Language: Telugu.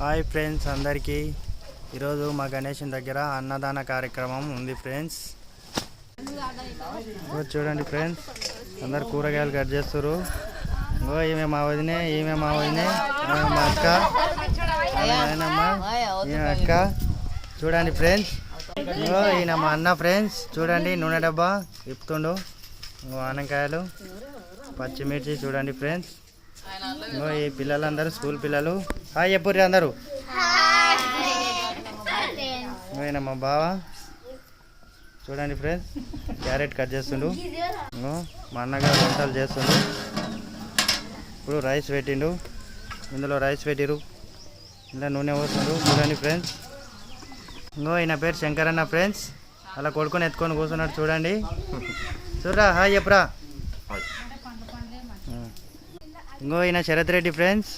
హాయ్ ఫ్రెండ్స్ అందరికీ. ఈరోజు మా గణేషన్ దగ్గర అన్నదాన కార్యక్రమం ఉంది ఫ్రెండ్స్. ఇగో చూడండి ఫ్రెండ్స్ అందరు కూరగాయలు కట్ చేస్తారు ఇంకో ఈమె మా వదినే ఈమె మా వదినే మా అక్క ఈమె అక్క. చూడండి ఫ్రెండ్స్ ఇంకో ఈయన మా అన్న ఫ్రెండ్స్. చూడండి నూనె డబ్బా ఇప్పుతుండు ఇంకో ఆనకాయలు పచ్చిమిర్చి చూడండి ఫ్రెండ్స్. ఈ పిల్లలందరూ స్కూల్ పిల్లలు. హాయ్ చెప్పుర్రి అందరూ. ఇంకో మా బావ? చూడండి ఫ్రెండ్స్ క్యారెట్ కట్ చేస్తుండు. మా అన్నగారు వంటలు చేస్తుండు. ఇప్పుడు రైస్ పెట్టిండు. ఇందులో రైస్ పెట్టిరు. ఇందులో నూనె పోస్తుండు. చూడండి ఫ్రెండ్స్. ఇంకో ఈయన పేరు శంకరన్న ఫ్రెండ్స్. అలా కొడుకుని ఎత్తుకొని కూర్చున్నాడు చూడండి. చూడరా హాయ్ చెప్పురా. ఇంకో ఈయన శరత్ రెడ్డి ఫ్రెండ్స్.